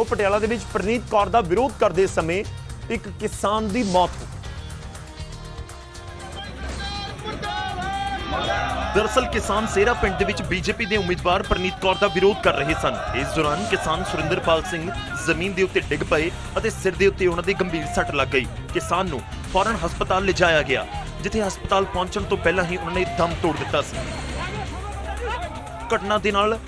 ਦੇਖੋ ਪਟਿਆਲਾ ਦੇ ਵਿੱਚ ਪ੍ਰਨੀਤ ਕੌਰ ਦਾ ਵਿਰੋਧ ਕਰਦੇ ਸਮੇਂ ਇੱਕ ਕਿਸਾਨ ਦੀ ਮੌਤ ਹੋ ਗਈ। ਕਿਸਾਨ ਸੇਰਾ ਪਿੰਡ ਦੇ ਵਿੱਚ ਬੀਜੇਪੀ ਦੇ ਉਮੀਦਵਾਰ ਪ੍ਰਨੀਤ ਕੌਰ ਦਾ ਵਿਰੋਧ ਕਰ ਰਹੇ ਸਨ। ਇਸ ਦੌਰਾਨ ਕਿਸਾਨ ਸੁਰਿੰਦਰਪਾਲ ਸਿੰਘ ਜ਼ਮੀਨ ਦੇ ਉੱਤੇ ਡਿੱਗ ਪਏ ਅਤੇ ਸਿਰ ਦੇ ਉੱਤੇ ਉਹਨਾਂ ਦੀ ਗੰਭੀਰ ਸੱਟ ਲੱਗ ਗਈ। ਕਿਸਾਨ ਨੂੰ ਫੌਰਨ ਹਸਪਤਾਲ ਲਿਜਾਇਆ ਗਿਆ, ਜਿੱਥੇ ਹਸਪਤਾਲ ਪਹੁੰਚਣ ਤੋਂ ਪਹਿਲਾਂ ਹੀ ਉਹਨਾਂ ਨੇ ਦਮ ਤੋੜ ਦਿੱਤਾ ਸੀ। ਘਟਨਾ ਦੇ ਨਾਲ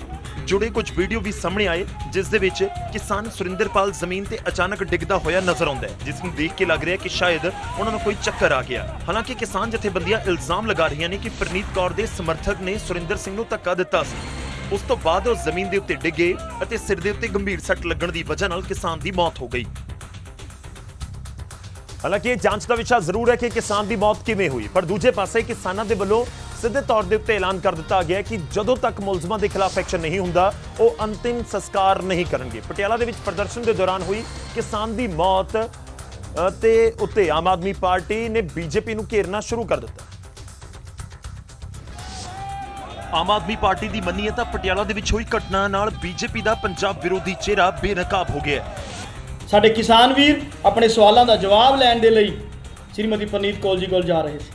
ਜੁੜੇ ਕੁਝ ਵੀਡੀਓ ਵੀ ਸਾਹਮਣੇ ਆਏ, ਜਿਸ ਦੇ ਵਿੱਚ ਕਿਸਾਨ ਸੁਰਿੰਦਰਪਾਲ ਜ਼ਮੀਨ ਤੇ ਅਚਾਨਕ ਡਿੱਗਦਾ ਹੋਇਆ ਨਜ਼ਰ ਆਉਂਦਾ ਹੈ, ਜਿਸ ਨੂੰ ਦੇਖ ਕੇ ਲੱਗ ਰਿਹਾ ਕਿ ਸ਼ਾਇਦ ਉਹਨਾਂ ਨੂੰ ਕੋਈ ਚੱਕਰ ਆ ਗਿਆ। ਹਾਲਾਂਕਿ ਕਿਸਾਨ ਜਥੇਬੰਦੀਆਂ ਇਲਜ਼ਾਮ ਲਗਾ ਰਹੀਆਂ ਨੇ ਕਿ ਪ੍ਰਨੀਤ ਕੌਰ ਦੇ ਸਮਰਥਕ ਨੇ ਸੁਰਿੰਦਰ ਸਿੰਘ ਨੂੰ ਧੱਕਾ ਦਿੱਤਾ ਸੀ। ਉਸ ਤੋਂ ਬਾਅਦ ਉਹ ਜ਼ਮੀਨ ਦੇ ਉੱਤੇ ਡਿੱਗੇ ਅਤੇ ਸਿਰ ਦੇ ਉੱਤੇ ਗੰਭੀਰ ਸੱਟ ਲੱਗਣ ਦੀ ਵਜ੍ਹਾ ਨਾਲ ਕਿਸਾਨ ਦੀ ਮੌਤ ਹੋ ਗਈ। ਹਾਲਾਂਕਿ ਇਹ ਜਾਂਚ ਦਾ ਵਿਸ਼ਾ ਜ਼ਰੂਰ ਹੈ ਕਿ ਕਿਸਾਨ ਦੀ ਮੌਤ ਕਿਵੇਂ ਹੋਈ, ਪਰ ਦੂਜੇ ਪਾਸੇ ਕਿਸਾਨਾਂ ਦੇ ਵੱਲੋਂ ਸਿੱਧੇ ਤੌਰ ਦੇ ਉੱਤੇ ਐਲਾਨ ਕਰ ਦਿੱਤਾ ਗਿਆ ਕਿ ਜਦੋਂ ਤੱਕ ਮੁਲਜ਼ਮਾਂ ਦੇ ਖਿਲਾਫ ਐਕਸ਼ਨ ਨਹੀਂ ਹੁੰਦਾ ਉਹ ਅੰਤਿਮ ਸੰਸਕਾਰ ਨਹੀਂ ਕਰਨਗੇ। ਪਟਿਆਲਾ ਦੇ ਵਿੱਚ ਪ੍ਰਦਰਸ਼ਨ ਦੇ ਦੌਰਾਨ ਹੋਈ ਕਿਸਾਨ ਦੀ ਮੌਤ ਤੇ ਉੱਤੇ ਆਮ ਆਦਮੀ ਪਾਰਟੀ ਨੇ ਬੀਜੇਪੀ ਨੂੰ ਘੇਰਨਾ ਸ਼ੁਰੂ ਕਰ ਦਿੱਤਾ। ਆਮ ਆਦਮੀ ਪਾਰਟੀ ਦੀ ਮੰਨੀਏ ਤਾਂ ਪਟਿਆਲਾ ਦੇ ਵਿੱਚ ਹੋਈ ਘਟਨਾ ਨਾਲ ਬੀਜੇਪੀ ਦਾ ਪੰਜਾਬ ਵਿਰੋਧੀ ਚਿਹਰਾ ਬੇਨਕਾਬ ਹੋ ਗਿਆ ਸਾਡੇ ਕਿਸਾਨ ਵੀਰ ਆਪਣੇ ਸਵਾਲਾਂ ਦਾ ਜਵਾਬ ਲੈਣ ਦੇ ਲਈ ਸ਼੍ਰੀਮਤੀ ਪਰਨੀਤ ਕੌਰ ਜੀ ਕੋਲ ਜਾ ਰਹੇ ਸੀ।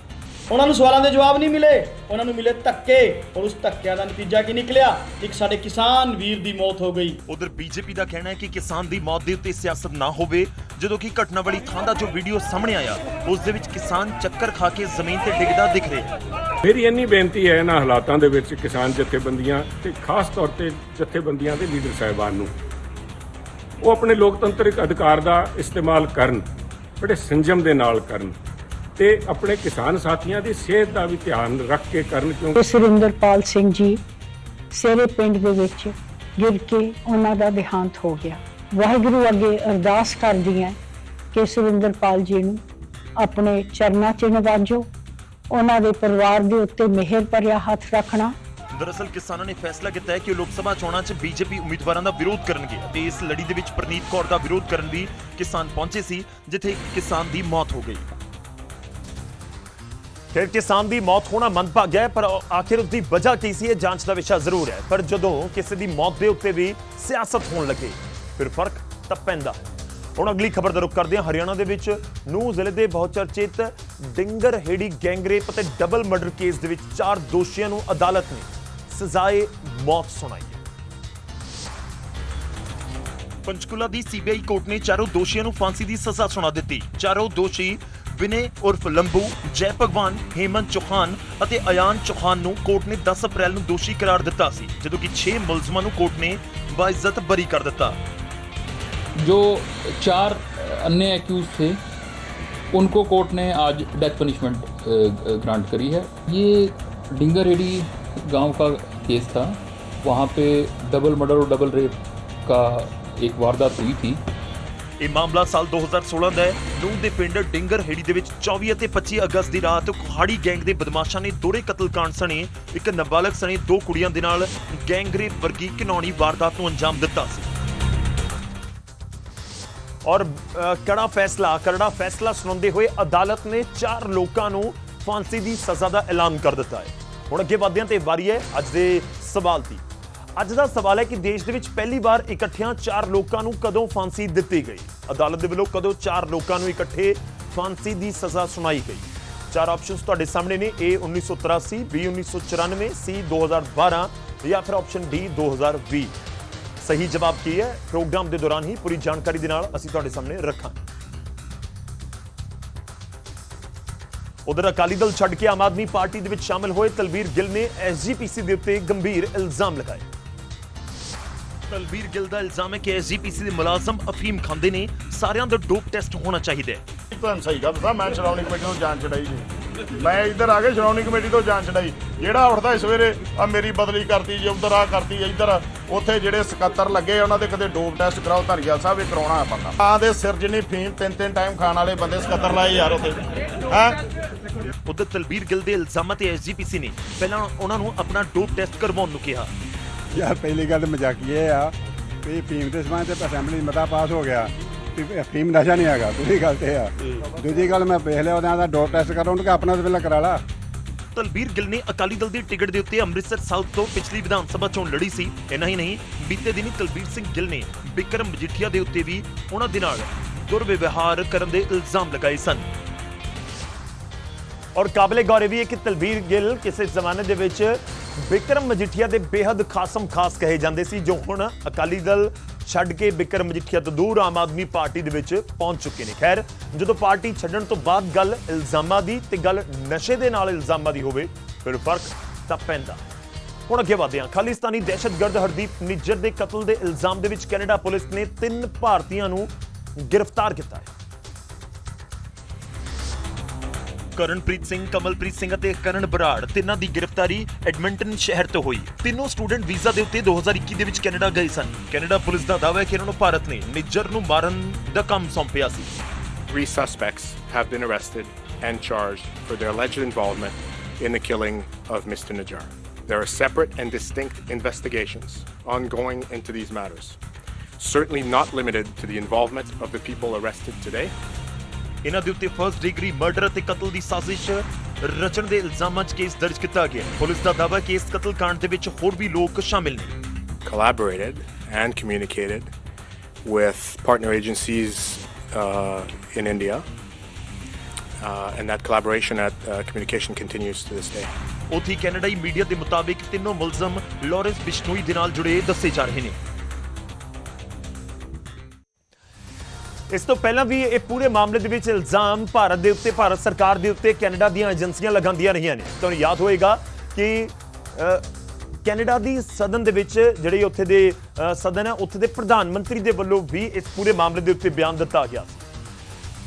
ਉਹਨਾਂ ਨੂੰ ਸਵਾਲਾਂ ਦੇ ਜਵਾਬ ਨਹੀਂ ਮਿਲੇ। ਉਹਨਾਂ ਨੂੰ ਮਿਲੇ ਧੱਕੇ ਔਰ ਉਸ ਧੱਕਿਆਂ ਦਾ ਨਤੀਜਾ ਕੀ ਨਿਕਲਿਆ? ਇੱਕ ਸਾਡੇ ਕਿਸਾਨ ਵੀਰ ਦੀ ਮੌਤ ਹੋ ਗਈ। ਉਧਰ ਬੀਜੇਪੀ ਦਾ ਕਹਿਣਾ ਹੈ ਕਿ ਕਿਸਾਨ ਦੀ ਮੌਤ ਦੇ ਉੱਤੇ ਸਿਆਸਤ ਨਾ ਹੋਵੇ ਜਦੋਂ ਕਿ ਘਟਨਾ ਵਾਲੀ ਥਾਂ ਦਾ ਜੋ ਵੀਡੀਓ ਸਾਹਮਣੇ ਆਇਆ ਉਸ ਦੇ ਵਿੱਚ ਕਿਸਾਨ ਚੱਕਰ ਖਾ ਕੇ ਜ਼ਮੀਨ ਤੇ ਡਿੱਗਦਾ ਦਿਖ ਰਿਹਾ ਮੇਰੀ ਇੰਨੀ ਬੇਨਤੀ ਹੈ ਇਹਨਾਂ ਹਾਲਾਤਾਂ ਦੇ ਵਿੱਚ ਕਿਸਾਨ ਜਥੇਬੰਦੀਆਂ ਤੇ ਖਾਸ ਤੌਰ ਤੇ ਜਥੇਬੰਦੀਆਂ ਦੇ ਲੀਡਰ ਸਾਹਿਬਾਨ ਨੂੰ। ਉਹ ਆਪਣੇ ਲੋਕਤੰਤਰਿਕ ਅਧਿਕਾਰ ਦਾ ਇਸਤੇਮਾਲ ਕਰਨ ਬੜੇ ਸੰਜਮ ਦੇ ਨਾਲ ਕਰਨ। ਤੇ ਆਪਣੇ ਕਿਸਾਨ ਸਾਥੀਆਂ ਦੀ ਸਿਹਤ ਦਾ ਵੀ ਧਿਆਨ ਰੱਖ ਕੇ ਕਰਨ ਕਿਉਂਕਿ ਸੁਰਿੰਦਰਪਾਲ ਸਿੰਘ ਜੀ ਸੇਰੇ ਪਿੰਡ ਦੇ ਵਿੱਚ ਗਿਰ ਕੇ ਉਹਨਾਂ ਦਾ ਦੇਹਾਂਤ ਹੋ ਗਿਆ। ਵਾਹਿਗੁਰੂ ਅੱਗੇ ਅਰਦਾਸ ਕਰਦੀ ਹਾਂ ਕਿ ਸੁਰਿੰਦਰਪਾਲ ਜੀ ਨੂੰ ਆਪਣੇ ਚਰਨਾਂ 'ਚ ਨਵਾਜੋ ਉਹਨਾਂ ਦੇ ਪਰਿਵਾਰ ਦੇ ਉੱਤੇ ਮਿਹਰ ਭਰਿਆ ਹੱਥ ਰੱਖਣਾ। ਦਰਅਸਲ ਕਿਸਾਨਾਂ ਨੇ ਫੈਸਲਾ ਕੀਤਾ ਹੈ ਕਿ ਉਹ ਲੋਕ ਸਭਾ ਚੋਣਾਂ 'ਚ ਬੀਜੇਪੀ ਉਮੀਦਵਾਰਾਂ ਦਾ ਵਿਰੋਧ ਕਰਨਗੇ ਤੇ ਇਸ ਲੜੀ ਦੇ ਵਿੱਚ ਪ੍ਰਨੀਤ ਕੌਰ ਦਾ ਵਿਰੋਧ ਕਰਨ ਵੀ ਕਿਸਾਨ ਪਹੁੰਚੇ ਸੀ ਜਿੱਥੇ ਇੱਕ ਕਿਸਾਨ ਦੀ ਮੌਤ ਹੋ ਗਈ। ਫਿਰ ਕਿਸਾਨ ਦੀ ਮੌਤ ਹੋਣਾ ਮੰਦਭਾਗਾ ਹੈ, ਪਰ ਆਖਿਰ ਉਸ ਦੀ ਵਜ੍ਹਾ ਕੀ ਸੀ, ਇਹ ਜਾਂਚ ਦਾ ਵਿਸ਼ਾ ਜ਼ਰੂਰ ਹੈ। ਪਰ ਜਦੋਂ ਕਿਸੇ ਦੀ ਮੌਤ ਦੇ ਉੱਤੇ ਵੀ ਸਿਆਸਤ ਹੋਣ ਲੱਗੇ, ਫਿਰ ਫ਼ਰਕ ਤਾਂ ਪੈਂਦਾ। ਹੁਣ ਅਗਲੀ ਖਬਰ ਦਾ ਰੁਖ ਕਰਦੇ ਹਾਂ। ਹਰਿਆਣਾ ਦੇ ਵਿੱਚ ਨੂੰ ਜ਼ਿਲ੍ਹੇ ਦੇ ਬਹੁਚਰਚਿਤ ਡਿੰਗਰ ਹੇੜੀ ਗੈਂਗਰੇਪ ਅਤੇ ਡਬਲ ਮਰਡਰ ਕੇਸ ਦੇ ਵਿੱਚ ਚਾਰ ਦੋਸ਼ੀਆਂ ਨੂੰ ਅਦਾਲਤ ਨੇ ਸਜ਼ਾਏ ਮੌਤ ਸੁਣਾਈ ਹੈ। ਪੰਚਕੂਲਾ ਦੀ ਸੀਬੀਆਈ ਕੋਰਟ ਨੇ ਚਾਰੋਂ ਦੋਸ਼ੀਆਂ ਨੂੰ ਫਾਂਸੀ ਦੀ ਸਜ਼ਾ ਸੁਣਾ ਦਿੱਤੀ। ਚਾਰੋਂ ਦੋਸ਼ੀ ਵਿਨੇ ਉਰਫ ਲੰਬੂ ਜੈ ਭਗਵਾਨ ਹੇਮੰਤ ਚੌਹਾਨ ਅਤੇ ਅਯਾਨ ਚੌਹਾਨ ਨੂੰ ਕੋਰਟ ਨੇ 10 ਅਪ੍ਰੈਲ ਨੂੰ ਦੋਸ਼ੀ ਕਰਾਰ ਦਿੱਤਾ ਸੀ ਜਦੋਂ ਕਿ 6 ਮੁਲਜ਼ਮਾਂ ਨੂੰ ਕੋਰਟ ਨੇ ਬਾਇਜ਼ਤ ਬਰੀ ਕਰ ਦਿੱਤਾ जो चार अन्य एक्यूज थे उनको कोर्ट ने आज डेथ पनिशमेंट ग्रांट करी है ये डिंगरेडी गांव का केस था वहाँ पे डबल मर्डर और डबल रेप का एक वारदात हुई थी ਇਹ ਮਾਮਲਾ ਸਾਲ 2016 ਦਾ ਹੈ। ਨੂਹ ਦੇ ਪਿੰਡ ਡਿੰਗਰ ਹੇੜੀ ਦੇ ਵਿੱਚ 24 ਅਤੇ 25 ਅਗਸਤ ਦੀ ਰਾਤ ਕੁਹਾੜੀ ਗੈਂਗ ਦੇ ਬਦਮਾਸ਼ਾਂ ਨੇ ਦੋਹਰੇ ਕਤਲकांड ਸਣੇ। ਇੱਕ ਨਾਬਾਲਗ ਸਣੇ ਦੋ ਕੁੜੀਆਂ ਦੇ ਨਾਲ ਗੈਂਗਰੇਪ ਵਰਗੀ ਘਿਨੌਣੀ ਵਾਰਦਾਤ ਨੂੰ ਅੰਜਾਮ ਦਿੱਤਾ ਸੀ। ਔਰ ਕੜਾ ਫੈਸਲਾ ਕਰੜਾ ਫੈਸਲਾ ਸੁਣਾਉਂਦੇ ਹੋਏ ਅਦਾਲਤ ਨੇ ਚਾਰ ਲੋਕਾਂ ਨੂੰ ਫਾਂਸੀ ਦੀ ਸਜ਼ਾ ਦਾ ਐਲਾਨ ਕਰ ਦਿੱਤਾ ਹੈ। ਹੁਣ ਅੱਗੇ ਵਧਦੇ ਹਾਂ ਤੇ ਵਾਰੀ ਹੈ ਅੱਜ ਦੇ ਸਵਾਲ ਦੀ। ਅੱਜ ਦਾ ਸਵਾਲ ਹੈ ਕਿ ਦੇਸ਼ ਦੇ ਵਿੱਚ ਪਹਿਲੀ ਵਾਰ ਇਕੱਠਿਆਂ ਚਾਰ ਲੋਕਾਂ ਨੂੰ ਕਦੋਂ ਫਾਂਸੀ ਦਿੱਤੀ ਗਈ? ਅਦਾਲਤ ਦੇ ਵੱਲੋਂ ਕਦੋਂ ਚਾਰ ਲੋਕਾਂ ਨੂੰ ਇਕੱਠੇ ਫਾਂਸੀ ਦੀ ਸਜ਼ਾ ਸੁਣਾਈ ਗਈ? ਚਾਰ ਆਪਸ਼ਨਸ ਤੁਹਾਡੇ ਸਾਹਮਣੇ ਨੇ, A 1983 B 1994 C 2012 ਜਾਂ ਫਿਰ ਆਪਸ਼ਨ D 2020 ਸਹੀ ਜਵਾਬ ਕੀ ਹੈ? ਪ੍ਰੋਗਰਾਮ ਦੇ ਦੌਰਾਨ ਹੀ ਪੂਰੀ ਜਾਣਕਾਰੀ ਦੇ ਨਾਲ ਅਸੀਂ ਤੁਹਾਡੇ ਸਾਹਮਣੇ ਰੱਖਾਂਗੇ। ਉਧਰ ਅਕਾਲੀ ਦਲ ਛੱਡ ਕੇ ਆਮ ਆਦਮੀ ਪਾਰਟੀ ਦੇ ਵਿੱਚ ਸ਼ਾਮਲ ਹੋਏ ਤਲਵੀਰ ਗਿੱਲ ਨੇ ਐਸਜੀਪੀਸੀ ਦੇ ਉੱਤੇ ਗੰਭੀਰ ਇਲਜ਼ਾਮ ਲਗਾਏ। ਤਲਵੀਰ ਗਿੱਲ ਦਾ ਇਲਜ਼ਾਮ ਹੈ ਕਿ ਐਸਜੀਪੀਸੀ ਦੇ ਮੁਲਾਜ਼ਮ ਅਫੀਮ ਖਾਂਦੇ ਨੇ। ਸਾਰਿਆਂ ਦਾ ਡੋਪ ਟੈਸਟ ਹੋਣਾ ਚਾਹੀਦਾ ਹੈ। ਤੁਹਾਨੂੰ ਸਹੀ ਗੱਲ ਦੱਸਾਂ ਮੈਂ ਸ਼੍ਰੋਮਣੀ ਕਮੇਟੀ ਤੋਂ ਜਾਣ ਛਡਾਈ ਜੀ ਮੈਂ ਇੱਧਰ ਆ ਕੇ ਸ਼੍ਰੋਮਣੀ ਕਮੇਟੀ ਤੋਂ ਜਾਣ ਛਡਾਈ ਜਿਹੜਾ ਉੱਠਦਾ ਸਵੇਰੇ ਆ ਮੇਰੀ ਬਦਲੀ ਕਰਤੀ ਜੀ ਉਧਰ ਆ ਕਰਤੀ ਇੱਧਰ। ਉੱਥੇ ਜਿਹੜੇ ਸਕੱਤਰ ਲੱਗੇ ਉਹਨਾਂ ਦੇ ਕਦੇ ਡੋਪ ਟੈਸਟ ਕਰਾਓ ਧਰਗਿਆਲ ਸਾਹਿਬ ਇਹ ਕਰਾਉਣਾ ਬੰਦਾ। ਆ ਦੇ ਸਿਰ ਜਿੰਨੀ ਫੀਮ ਤਿੰਨ ਤਿੰਨ ਟਾਈਮ ਖਾਣ ਵਾਲੇ ਬੰਦੇ ਸਕੱਤਰ ਲਾਏ ਯਾਰ ਉੱਥੇ। ਹੈ? ਉਧਰ ਤਲਵੀਰ ਗਿੱਲ ਦੇ ਇਲਜ਼ਾਮਾਂ ਤੇ ਐਸਜੀਪੀਸੀ ਨੇ। ਪਹਿਲਾਂ ਉਹਨਾਂ ਨੂੰ ਆਪਣਾ ਡੋਪ ਟੈਸਟ ਕਰਵਾਉਣ ਨੂੰ ਕਿਹਾ। ਯਾਰ ਪਹਿਲੀ ਗੱਲ ਮਜ਼ਾਕੀਏ ਆ ਵੀ ਫੀਮ ਦੇ ਸਮਾਂ ਤੇ ਅਸੈਂਬਲੀ ਮਤਾ ਪਾਸ ਹੋ ਗਿਆ ਫੀਮ ਨਸ਼ਾ ਨਹੀਂ ਹੈਗਾ ਦੂਜੀ ਗੱਲ ਤੇ ਆ। ਦੂਜੀ ਗੱਲ ਮੈਂ ਵੇਖ ਲਿਆ ਉਹਦਾ ਦਾ ਡੋਪ ਟੈਸਟ ਕਰਾਂ ਉਹਨੂੰ ਕਿ ਆਪਣਾ ਤੇ ਪਹਿਲਾਂ ਕਰਾ ਲਾ। ਤਲਬੀਰ ਗਿੱਲ ਨੇ ਅਕਾਲੀ ਦਲ ਦੀ ਟਿਕਟ ਦੇ ਉੱਤੇ ਅੰਮ੍ਰਿਤਸਰ ਸਾਊਥ ਤੋਂ ਪਿਛਲੀ ਵਿਧਾਨ ਸਭਾ ਚੋਣ ਲੜੀ ਸੀ ਇੰਨਾ ਹੀ ਨਹੀਂ ਬੀਤੇ ਦਿਨੀ ਤਲਬੀਰ ਸਿੰਘ ਗਿੱਲ ਨੇ ਬਿਕਰਮ ਮਜੀਠੀਆ ਦੇ ਉੱਤੇ ਵੀ ਉਹਨਾਂ ਦੇ ਨਾਲ ਦੁਰਵਿਵਹਾਰ ਕਰਨ ਦੇ ਇਲਜ਼ਾਮ ਲਗਾਏ ਸਨ। ਔਰ ਕਾਬਲੇ ਗੌਰ ਵੀ ਹੈ ਕਿ ਤਲਬੀਰ ਗਿੱਲ ਕਿਸੇ ਜ਼ਮਾਨੇ ਦੇ ਵਿੱਚ ਬਿਕਰਮ ਮਜੀਠੀਆ ਦੇ ਬੇਹੱਦ ਖਾਸਮ ਖਾਸ ਕਹੇ ਜਾਂਦੇ ਸੀ, ਜੋ ਹੁਣ ਅਕਾਲੀ ਦਲ ਛੱਡ ਕੇ ਬਿਕਰਮ ਮਜੀਠੀਆ ਤੋਂ ਦੂਰ ਆਮ ਆਦਮੀ ਪਾਰਟੀ ਦੇ ਵਿੱਚ ਪਹੁੰਚ ਚੁੱਕੇ ਨੇ। ਖੈਰ, ਜਦੋਂ ਪਾਰਟੀ ਛੱਡਣ ਤੋਂ ਬਾਅਦ ਗੱਲ ਇਲਜ਼ਾਮਾਂ ਦੀ ਤੇ ਗੱਲ ਨਸ਼ੇ ਦੇ ਨਾਲ ਇਲਜ਼ਾਮਾਂ ਦੀ ਹੋਵੇ, ਫਿਰ ਫ਼ਰਕ ਤਾਂ ਪੈਂਦਾ। ਹੁਣ ਅੱਗੇ ਵਧਦੇ ਹਾਂ। ਖਾਲਿਸਤਾਨੀ ਦਹਿਸ਼ਤਗਰਦ ਹਰਦੀਪ ਨਿੱਜਰ ਦੇ ਕਤਲ ਦੇ ਇਲਜ਼ਾਮ ਦੇ ਵਿੱਚ ਕੈਨੇਡਾ ਪੁਲਿਸ ਨੇ ਤਿੰਨ ਭਾਰਤੀਆਂ ਨੂੰ ਗ੍ਰਿਫਤਾਰ ਕੀਤਾ ਹੈ। ਕਰਨਪ੍ਰੀਤ ਸਿੰਘ ਕਮਲਪ੍ਰੀਤ ਸਿੰਘ ਅਤੇ ਕਰਨ ਬਰਾੜ ਤਿੰਨਾਂ ਦੀ ਗ੍ਰਿਫਤਾਰੀ ਐਡਮਿੰਟਨ ਸ਼ਹਿਰ ਤੋਂ ਹੋਈ ਤਿੰਨੋਂ ਸਟੂਡੈਂਟ ਵੀਜ਼ਾ ਦੇ ਉੱਤੇ 2021 ਦੇ ਵਿੱਚ ਕੈਨੇਡਾ ਗਏ ਸਨ ਕੈਨੇਡਾ ਪੁਲਿਸ ਦਾ ਦਾਅਵਾ ਹੈ ਕਿ ਇਹਨਾਂ ਨੂੰ ਭਾਰਤ ਨੇ ਨਿੱਜਰ ਨੂੰ ਮਾਰਨ ਦਾ ਕੰਮ ਸੌਂਪਿਆ ਸੀ Three suspects have been arrested and charged for their alleged involvement in the killing of Mr. Najjar. There are separate and distinct investigations ongoing into these matters, certainly not limited to the involvement of the people arrested today. ਇਹਨਾਂ ਦੇ ਉੱਤੇ first degree murder ਅਤੇ ਕਤਲ ਦੀ ਸਾਜ਼ਿਸ਼ ਰਚਣ ਦੇ ਇਲਜ਼ਾਮਾਂ 'ਚ case ਦਰਜ ਕੀਤਾ ਗਿਆ। ਪੁਲਿਸ ਦਾ ਦਾਅਵਾ ਕਿ ਇਸ ਕਤਲकांड ਦੇ ਵਿੱਚ ਹੋਰ ਵੀ ਲੋਕ ਸ਼ਾਮਿਲ ਨੇ Collaborated and communicated with partner agencies uh, in India, uh, and that collaboration at uh, communication continues to this day. ਉਥੇ ਕੈਨੇਡਾਈ ਮੀਡੀਆ ਦੇ ਮੁਤਾਬਿਕ ਤਿੰਨੋਂ ਮੁਲਜ਼ਮ ਲਾਰੈਂਸ ਬਿਸ਼ਨੋਈ ਦੇ ਨਾਲ ਜੁੜੇ ਦੱਸੇ ਜਾ ਰਹੇ ਨੇ ਇਸ ਤੋਂ ਪਹਿਲਾਂ ਵੀ ਇਹ ਪੂਰੇ ਮਾਮਲੇ ਦੇ ਵਿੱਚ ਇਲਜ਼ਾਮ ਭਾਰਤ ਦੇ ਉੱਤੇ, ਭਾਰਤ ਸਰਕਾਰ ਦੇ ਉੱਤੇ, ਕੈਨੇਡਾ ਦੀਆਂ ਏਜੰਸੀਆਂ ਲਗਾਉਂਦੀਆਂ ਰਹੀਆਂ ਨੇ। ਤੁਹਾਨੂੰ ਯਾਦ ਹੋਏਗਾ ਕਿ ਕੈਨੇਡਾ ਦੀ ਸਦਨ ਦੇ ਵਿੱਚ ਜਿਹੜੇ ਉੱਥੇ ਦੇ ਸਦਨ ਹੈ ਉੱਥੇ ਦੇ ਪ੍ਰਧਾਨ ਮੰਤਰੀ ਦੇ ਵੱਲੋਂ ਵੀ ਇਸ ਪੂਰੇ ਮਾਮਲੇ ਦੇ ਉੱਤੇ ਬਿਆਨ ਦਿੱਤਾ ਗਿਆ।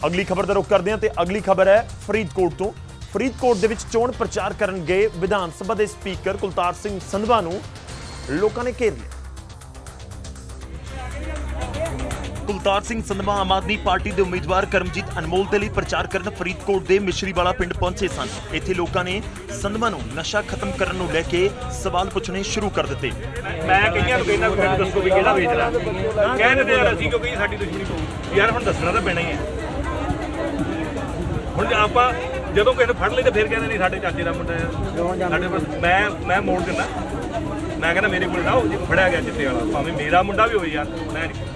ਅਗਲੀ ਖਬਰ ਦਾ ਰੁਖ ਕਰਦੇ ਹਾਂ ਤੇ ਅਗਲੀ ਖਬਰ ਹੈ ਫਰੀਦਕੋਟ ਤੋਂ। ਫਰੀਦਕੋਟ ਦੇ ਵਿੱਚ ਚੋਣ ਪ੍ਰਚਾਰ ਕਰਨ ਗਏ ਵਿਧਾਨ ਸਭਾ ਦੇ ਸਪੀਕਰ ਕੁਲਤਾਰ ਸਿੰਘ ਸੰਧਵਾ ਨੂੰ ਲੋਕਾਂ ਨੇ ਘੇਰ ਲਿਆ। ਕੁਲਤਾਰ ਸਿੰਘ ਸੰਧਵਾ ਆਮ ਆਦਮੀ ਪਾਰਟੀ ਦੇ ਉਮੀਦਵਾਰ ਕਰਮਜੀਤ ਅਨਮੋਲ ਦੇ ਲਈ ਪ੍ਰਚਾਰ ਕਰਨ ਫਰੀਦਕੋਟ ਦੇ ਮਿਸ਼ਰੀਵਾਲਾ ਪਿੰਡ ਪਹੁੰਚੇ ਸਨ। ਇੱਥੇ ਲੋਕਾਂ ਨੇ ਸੰਧਵਾ ਨੂੰ ਨਸ਼ਾ ਖਤਮ ਕਰਨ ਨੂੰ ਲੈ ਕੇ ਸਵਾਲ ਪੁੱਛਣੇ ਸ਼ੁਰੂ ਕਰ ਦਿੱਤੇ। ਮੈਂ ਕਈਆਂ ਨੂੰ ਕਹਿੰਦਾ, ਮੈਨੂੰ ਦੱਸੋ ਵੀ ਕਿਹੜਾ ਵੇਚਦਾ ਕਹਿ ਯਾਰ, ਅਸੀਂ ਕਿਉਂਕਿ ਸਾਡੀ ਦੁਸ਼ਮਣੀ ਪਊ ਯਾਰ, ਹੁਣ ਦੱਸਣਾ ਤਾਂ ਪੈਣਾ ਹੀ ਹੈ। ਹੁਣ ਆਪਾਂ ਜਦੋਂ ਕਿਸੇ ਫੜ ਲਈ ਤੇ ਫਿਰ ਕਹਿੰਦੇ, ਨਹੀਂ, ਸਾਡੇ ਚਾਚੇ ਦਾ ਮੁੰਡਾ ਹੈ। ਸਾਡੇ ਮੈਂ ਮੈਂ ਮੋੜ ਦਿੰਦਾ। ਮੈਂ ਕਹਿੰਦਾ, ਮੇਰੇ ਕੋਲ ਨਾ ਉਹ ਫੜਿਆ ਗਿਆ ਚਿੱਟੇ ਵਾਲਾ, ਭਾਵੇਂ ਮੇਰਾ ਮੁੰਡਾ ਵੀ ਹੋਵੇ ਯਾਰ, ਮੈਂ ਨਹੀਂ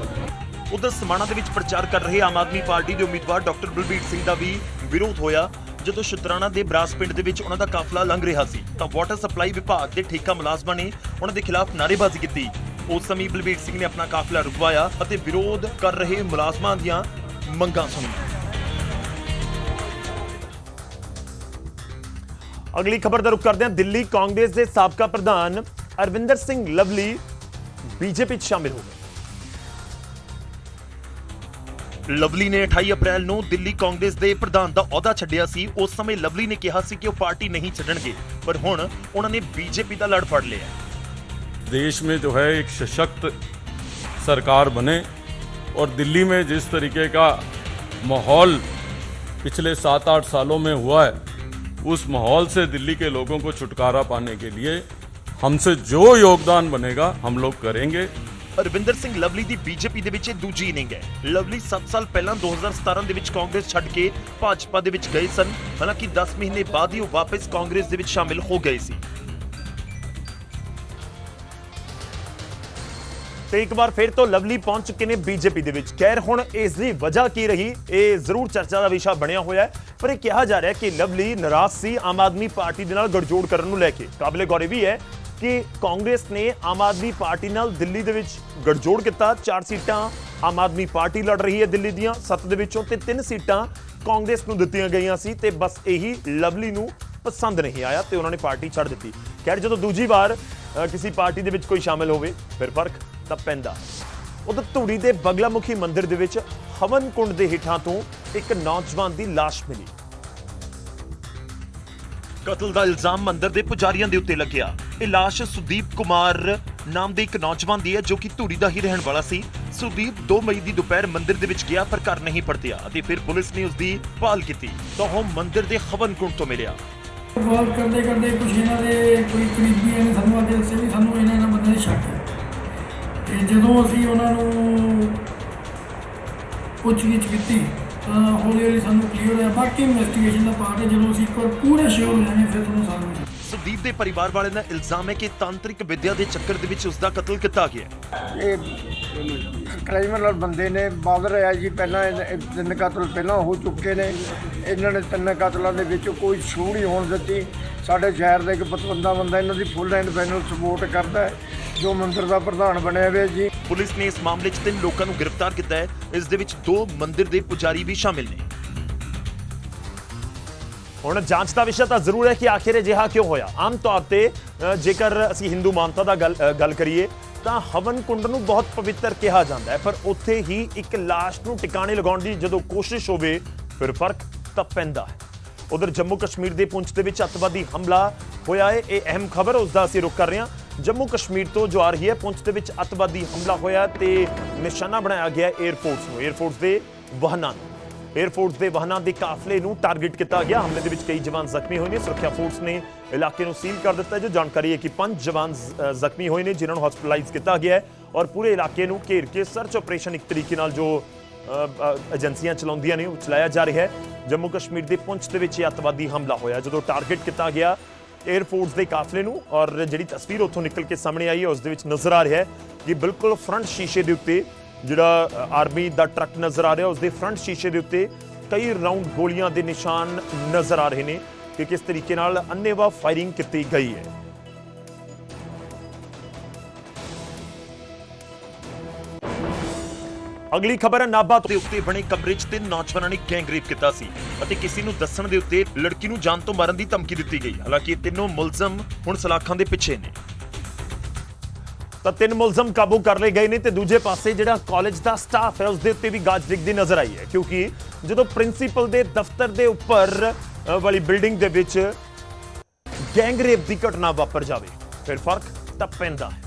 ਉਧਰ ਸਮਾਣਾ ਦੇ ਵਿੱਚ ਪ੍ਰਚਾਰ ਕਰ ਰਹੇ ਆਮ ਆਦਮੀ ਪਾਰਟੀ ਦੇ ਉਮੀਦਵਾਰ ਡਾਕਟਰ ਬਲਬੀਰ ਸਿੰਘ ਦਾ ਵੀ ਵਿਰੋਧ ਹੋਇਆ। ਜਦੋਂ ਸ਼ੁਤਰਾਣਾ ਦੇ ਬਰਾਸ ਪਿੰਡ ਦੇ ਵਿੱਚ ਉਹਨਾਂ ਦਾ ਕਾਫਲਾ ਲੰਘ ਰਿਹਾ ਸੀ, ਤਾਂ ਵਾਟਰ ਸਪਲਾਈ ਵਿਭਾਗ ਦੇ ਠੇਕਾ ਮੁਲਾਜ਼ਮਾਂ ਨੇ ਉਹਨਾਂ ਦੇ ਖਿਲਾਫ ਨਾਅਰੇਬਾਜ਼ੀ ਕੀਤੀ। ਉਸ ਸਮੇਂ ਬਲਬੀਰ ਸਿੰਘ ਨੇ ਆਪਣਾ ਕਾਫਲਾ ਰੁਕਵਾਇਆ ਅਤੇ ਵਿਰੋਧ ਕਰ ਰਹੇ ਮੁਲਾਜ਼ਮਾਂ ਦੀਆਂ ਮੰਗਾਂ ਸੁਣੀਆਂ। ਅਗਲੀ ਖਬਰ ਦਾ ਰੁਖ ਕਰਦੇ ਹਾਂ। ਦਿੱਲੀ ਕਾਂਗਰਸ ਦੇ ਸਾਬਕਾ ਪ੍ਰਧਾਨ ਅਰਵਿੰਦਰ ਸਿੰਘ ਲਵਲੀ ਬੀਜੇਪੀ 'ਚ ਸ਼ਾਮਿਲ ਹੋ ਗਏ। ਲਵਲੀ ਨੇ 28 ਅਪ੍ਰੈਲ ਨੂੰ ਦਿੱਲੀ ਕਾਂਗਰਸ ਦੇ ਪ੍ਰਧਾਨ ਦਾ ਅਹੁਦਾ ਛੱਡਿਆ ਸੀ ਉਸ ਸਮੇਂ ਲਵਲੀ ਨੇ ਕਿਹਾ ਸੀ ਕਿ ਉਹ ਪਾਰਟੀ ਨਹੀਂ ਛੱਡਣਗੇ ਪਰ ਹੁਣ ਉਹਨਾਂ ਨੇ ਬੀਜੇਪੀ ਦਾ ਲੜ ਫੜ ਲਿਆ देश में जो है एक सशक्त सरकार बने और दिल्ली में जिस तरीके का माहौल पिछले सात आठ सालों में हुआ है उस माहौल से दिल्ली के लोगों को छुटकारा पाने के लिए हमसे जो योगदान बनेगा हम लोग करेंगे ਅਰਵਿੰਦਰ ਸਿੰਘ ਲਵਲੀ ਦੀ ਬੀਜੇਪੀ ਦੇ ਵਿੱਚ ਇਹ ਦੂਜੀ ਇਨਿੰਗ ਹੈ। ਲਵਲੀ 7 ਸਾਲ ਪਹਿਲਾਂ 2017 ਦੇ ਵਿੱਚ ਕਾਂਗਰਸ ਛੱਡ ਕੇ ਭਾਜਪਾ ਦੇ ਵਿੱਚ ਗਏ ਸਨ। ਹਾਲਾਂਕਿ 10 ਮਹੀਨੇ ਬਾਅਦ ਹੀ ਉਹ ਵਾਪਸ ਕਾਂਗਰਸ ਦੇ ਵਿੱਚ ਸ਼ਾਮਿਲ ਹੋ ਗਏ ਸੀ। ਤੇ ਇੱਕ ਵਾਰ ਫਿਰ ਤੋਂ ਲਵਲੀ ਪਹੁੰਚ ਚੁੱਕੇ ਨੇ ਬੀਜੇਪੀ ਦੇ ਵਿੱਚ। ਖੈਰ, ਹੁਣ ਇਸ ਦੀ ਵਜ੍ਹਾ ਕੀ ਰਹੀ? ਇਹ ਜ਼ਰੂਰ ਚਰਚਾ ਦਾ ਵਿਸ਼ਾ ਬਣਿਆ ਹੋਇਆ ਹੈ। ਪਰ ਇਹ ਕਿਹਾ ਜਾ ਰਿਹਾ ਹੈ ਕਿ ਲਵਲੀ ਨਾਰਾਜ਼ ਸੀ ਆਮ ਆਦਮੀ ਪਾਰਟੀ ਦੇ ਨਾਲ ਗੜਜੋੜ ਕਰਨ ਨੂੰ ਲੈ ਕੇ। ਕਾਬਲੇ ਗੌਰ ਇਹ ਵੀ ਹੈ ਕਿ ਕਾਂਗਰਸ ਨੇ ਆਮ ਆਦਮੀ ਪਾਰਟੀ ਨਾਲ ਦਿੱਲੀ ਦੇ ਵਿੱਚ ਗੜਜੋੜ ਕੀਤਾ। ਚਾਰ ਸੀਟਾਂ ਆਮ ਆਦਮੀ ਪਾਰਟੀ ਲੜ ਰਹੀ ਹੈ ਦਿੱਲੀ ਦੀਆਂ, ਸੱਤ ਦੇ ਵਿੱਚੋਂ ਤੇ ਤਿੰਨ ਸੀਟਾਂ ਕਾਂਗਰਸ ਨੂੰ ਦਿੱਤੀਆਂ ਗਈਆਂ ਸੀ ਤੇ ਬਸ ਇਹੀ ਲਵਲੀ ਨੂੰ ਪਸੰਦ ਨਹੀਂ ਆਇਆ ਤੇ ਉਹਨਾਂ ਨੇ ਪਾਰਟੀ ਛੱਡ ਦਿੱਤੀ। ਖੈਰ, ਜਦੋਂ ਦੂਜੀ ਵਾਰ ਕਿਸੇ ਪਾਰਟੀ ਦੇ ਵਿੱਚ ਕੋਈ ਸ਼ਾਮਿਲ ਹੋਵੇ, ਫਿਰ ਫ਼ਰਕ ਤਾਂ ਪੈਂਦਾ। ਉਧਰ ਧੂੜੀ ਦੇ ਬਗਲਾਮੁਖੀ ਮੰਦਿਰ ਦੇ ਵਿੱਚ ਹਵਨ ਕੁੰਡ ਦੇ ਹੇਠਾਂ ਤੋਂ ਇੱਕ ਨੌਜਵਾਨ ਦੀ ਲਾਸ਼ ਮਿਲੀ। ਕਤਲ ਦਾ ਇਲਜ਼ਾਮ ਮੰਦਿਰ ਦੇ ਪੁਜਾਰੀਆਂ ਦੇ ਉੱਤੇ ਲੱਗਿਆ। ਇਹ ਲਾਸ਼ ਸੁਦੀਪ ਕੁਮਾਰ ਨਾਮ ਦੇ ਇੱਕ ਨੌਜਵਾਨ ਦੀ ਹੈ, ਜੋ ਕਿ ਧੂੜੀ ਦਾ ਹੀ ਰਹਿਣ ਵਾਲਾ ਸੀ। ਸੁਦੀਪ 2 ਮਈ ਦੀ ਦੁਪਹਿਰ ਮੰਦਿਰ ਦੇ ਵਿੱਚ ਗਿਆ, ਪਰ ਘਰ ਨਹੀਂ ਪਰਤਿਆ ਅਤੇ ਫਿਰ ਪੁਲਿਸ ਨੇ ਉਸ ਦੀ ਭਾਲ ਕੀਤੀ ਤਾਂ ਉਹ ਮੰਦਿਰ ਦੇ ਹਵਨ ਕੁੰਡ ਤੋਂ ਮਿਲਿਆ। ਗੌਰ ਕਰਦੇ ਕਰਦੇ ਕੁਝ ਇਹਨਾਂ ਦੇ ਕੋਈ ਕਰੀਬੀ ਨੇ ਸਾਨੂੰ ਅੱਗੇ ਦੱਸਿਆ ਵੀ ਸਾਨੂੰ ਇਹਨਾਂ ਨਾਲ ਬੰਦੇ ਸ਼ੱਕ ਹੈ। ਤੇ ਜਦੋਂ ਅਸੀਂ ਉਹਨਾਂ ਨੂੰ ਪੁੱਛਗਿੱਛ ਕੀਤੀ ਹੌਲੀ ਹੌਲੀ ਸਾਨੂੰ ਕਲੀਅਰ ਹੋਇਆ ਬਾਕੀ ਇਨਵੈਸਟੀਗੇਸ਼ਨ ਦਾ ਪਾਰਟ ਹੈ ਜਦੋਂ ਅਸੀਂ ਇੱਕ ਵਾਰ ਪੂਰੇ ਸ਼ੋਰ ਹੋ ਜਾਣੇ ਫਿਰ ਤੁਹਾਨੂੰ ਸਾਨੂੰ ਸੁਦੀਪ ਦੇ ਪਰਿਵਾਰ ਵਾਲਿਆਂ ਦਾ ਇਲਜ਼ਾਮ ਹੈ ਕਿ ਤਾਂਤਰਿਕ ਵਿਦਿਆ ਦੇ ਚੱਕਰ ਦੇ ਵਿੱਚ ਉਸ ਦਾ ਕਤਲ ਕੀਤਾ ਗਿਆ ਹੈ। ਇਹ ਕ੍ਰਾਈਮਨਲ ਬੰਦੇ ਨੇ ਬਾਬਰ ਆ ਜੀ ਪਹਿਲਾਂ ਇਹ- ਇਹ ਤਿੰਨ ਕਤਲ ਪਹਿਲਾਂ ਹੋ ਚੁੱਕੇ ਨੇ। ਇਹਨਾਂ ਨੇ ਤਿੰਨ ਕਤਲਾਂ ਦੇ ਵਿੱਚ ਕੋਈ ਛੂਹ ਨਹੀਂ ਹੋਣ ਦਿੱਤੀ। ਸਾਡੇ ਸ਼ਹਿਰ ਦਾ ਇੱਕ ਪਤਵੰਦਾ ਬੰਦਾ ਇਹਨਾਂ ਦੀ ਫੁੱਲ ਐਂਡ ਫਾਈਨਲ ਸਪੋਰਟ ਕਰਦਾ ਹੈ। ਜੋ ਮੰਦਿਰ ਦਾ ਪ੍ਰਧਾਨ ਬਣਿਆ ਹੋਇਆ ਜੀ। ਪੁਲਿਸ ਨੇ ਇਸ ਮਾਮਲੇ 'ਚ ਤਿੰਨ ਲੋਕਾਂ ਨੂੰ ਗ੍ਰਿਫਤਾਰ ਕੀਤਾ ਹੈ। ਇਸ ਦੇ ਵਿੱਚ ਦੋ ਮੰਦਿਰ ਦੇ ਪੁਜਾਰੀ ਵੀ ਸ਼ਾਮਿਲ ਨੇ। ਹੁਣ ਜਾਂਚ ਦਾ ਵਿਸ਼ਾ ਤਾਂ ਜ਼ਰੂਰ ਹੈ ਕਿ ਆਖਿਰ ਅਜਿਹਾ ਕਿਉਂ ਹੋਇਆ? ਆਮ ਤੌਰ ਤੇ ਜੇਕਰ ਅਸੀਂ ਹਿੰਦੂ ਮਾਨਤਾ ਦਾ ਗੱਲ ਕਰੀਏ ਤਾਂ ਹਵਨ ਕੁੰਡ ਨੂੰ ਬਹੁਤ ਪਵਿੱਤਰ ਕਿਹਾ ਜਾਂਦਾ ਹੈ। ਪਰ ਉੱਥੇ ਹੀ ਇੱਕ ਲਾਸ਼ ਨੂੰ ਟਿਕਾਣੇ ਲਗਾਉਣ ਦੀ ਜਦੋਂ ਕੋਸ਼ਿਸ਼ ਹੋਵੇ ਫਿਰ ਫ਼ਰਕ ਤਾਂ ਪੈਂਦਾ ਹੈ। ਉਧਰ ਜੰਮੂ ਕਸ਼ਮੀਰ ਦੇ ਪੁੰਛ ਦੇ ਵਿੱਚ ਅੱਤਵਾਦੀ ਹਮਲਾ ਹੋਇਆ ਹੈ। ਇਹ ਅਹਿਮ ਖਬਰ ਉਸ ਦਾ ਅਸੀਂ ਰੁਕ ਕਰ ਰਹੇ ਹਾਂ। ਜੰਮੂ ਕਸ਼ਮੀਰ ਤੋਂ ਜੋ ਆ ਰਹੀ ਹੈ ਪੁੰਛ ਦੇ ਵਿੱਚ ਅਤਵਾਦੀ ਹਮਲਾ ਹੋਇਆ ਤੇ ਨਿਸ਼ਾਨਾ ਬਣਾਇਆ ਗਿਆ 에ਅਰਫੋਰਸ ਨੂੰ। 에ਅਰਫੋਰਸ ਦੇ ਵਾਹਨਾਂ ਨੂੰ। 에ਅਰਫੋਰਸ ਦੇ ਵਾਹਨਾਂ ਦੇ ਕਾਫਲੇ ਨੂੰ ਟਾਰਗੇਟ ਕੀਤਾ ਗਿਆ। ਹਮਲੇ ਦੇ ਵਿੱਚ ਕਈ ਜਵਾਨ ਜ਼ਖਮੀ ਹੋਏ ਨੇ। ਸੁਰੱਖਿਆ ਫੋਰਸ ਨੇ ਇਲਾਕੇ ਨੂੰ ਸੀਲ ਕਰ ਦਿੱਤਾ ਜੋ ਜਾਣਕਾਰੀ ਹੈ ਕਿ ਪੰਜ ਜਵਾਨ ਜ਼ਖਮੀ ਹੋਏ ਨੇ, ਜਿਨ੍ਹਾਂ ਨੂੰ ਹਸਪੀਟਲਾਈਜ਼ ਕੀਤਾ ਗਿਆ ਹੈ ਔਰ ਪੂਰੇ ਇਲਾਕੇ ਨੂੰ ਘੇਰ ਕੇ ਸਰਚ ਆਪਰੇਸ਼ਨ ਇੱਕ ਤਰੀਕੇ ਨਾਲ ਜੋ ਏਜੰਸੀਆਂ ਚਲਾਉਂਦੀਆਂ ਨੇ, ਉਹ ਚਲਾਇਆ ਜਾ ਰਿਹਾ ਹੈ। ਜੰਮੂ ਕਸ਼ਮੀਰ ਦੇ ਪੁੰਛ ਦੇ ਵਿੱਚ ਅਤਵਾਦੀ ਹਮਲਾ ਹੋਇਆ। ਜਦੋਂ ਟਾਰਗੇਟ ਕੀਤਾ ਗਿਆ 에ਅਰਫੋਰਸ ਦੇ ਕਾਫਲੇ ਨੂੰ ਔਰ ਜਿਹੜੀ ਤਸਵੀਰ ਉੱਥੋਂ ਨਿਕਲ ਕੇ ਸਾਹਮਣੇ ਆਈ ਹੈ, ਉਸ ਦੇ ਵਿੱਚ ਨਜ਼ਰ ਆ ਰਿਹਾ ਹੈ ਕਿ ਬਿਲਕੁਲ ਫਰੰਟ ਸ਼ੀਸ਼ੇ ਦੇ ਉੱਤੇ ਜਿਹੜਾ ਆਰਮੀ ਦਾ ਟਰੱਕ ਨਜ਼ਰ ਆ ਰਿਹਾ, ਉਸ ਦੇ ਫਰੰਟ ਸ਼ੀਸ਼ੇ ਦੇ ਉੱਤੇ ਕਈ ਰਾਉਂਡ ਗੋਲੀਆਂ ਦੇ ਨਿਸ਼ਾਨ ਨਜ਼ਰ ਆ ਰਹੇ ਨੇ ਕਿ ਕਿਸ ਤਰੀਕੇ ਨਾਲ ਅੰਨੇਵਾਹ ਫਾਇਰਿੰਗ ਕੀਤੀ ਗਈ ਹੈ। ਅਗਲੀ ਖਬਰ ਹੈ, ਨਾਭਾ ਦੇ ਉੱਤੇ ਬਣੇ ਕਮਰੇ 'ਚ ਤਿੰਨ ਨੌਜਵਾਨਾਂ ਨੇ ਗੈਂਗ ਰੇਪ ਕੀਤਾ ਸੀ ਅਤੇ ਕਿਸੇ ਨੂੰ ਦੱਸਣ ਦੇ ਉੱਤੇ ਲੜਕੀ ਨੂੰ ਜਾਨ ਤੋਂ ਮਾਰਨ ਦੀ ਧਮਕੀ ਦਿੱਤੀ ਗਈ। ਹਾਲਾਂਕਿ ਇਹ ਤਿੰਨੋਂ ਮੁਲਜ਼ਮ ਹੁਣ ਸਲਾਖਾਂ ਦੇ ਪਿੱਛੇ ਨੇ। ਤਾਂ ਤਿੰਨ ਮੁਲਜ਼ਮ ਕਾਬੂ ਕਰ ਲਏ ਗਏ ਨੇ ਤੇ ਦੂਜੇ ਪਾਸੇ ਜਿਹੜਾ ਕਾਲਜ ਦਾ ਸਟਾਫ ਹੈ ਉਸ ਦੇ ਉੱਤੇ ਵੀ ਗਾਜ ਡਿੱਗਦੀ ਨਜ਼ਰ ਆਈ ਹੈ। ਕਿਉਂਕਿ ਜਦੋਂ ਪ੍ਰਿੰਸੀਪਲ ਦੇ ਦਫ਼ਤਰ ਦੇ ਉੱਪਰ ਵਾਲੀ ਬਿਲਡਿੰਗ ਦੇ ਵਿੱਚ ਗੈਂਗ ਰੇਪ ਦੀ ਘਟਨਾ ਵਾਪਰ ਜਾਵੇ, ਫਿਰ ਫ਼ਰਕ ਤਾਂ ਪੈਂਦਾ ਹੈ।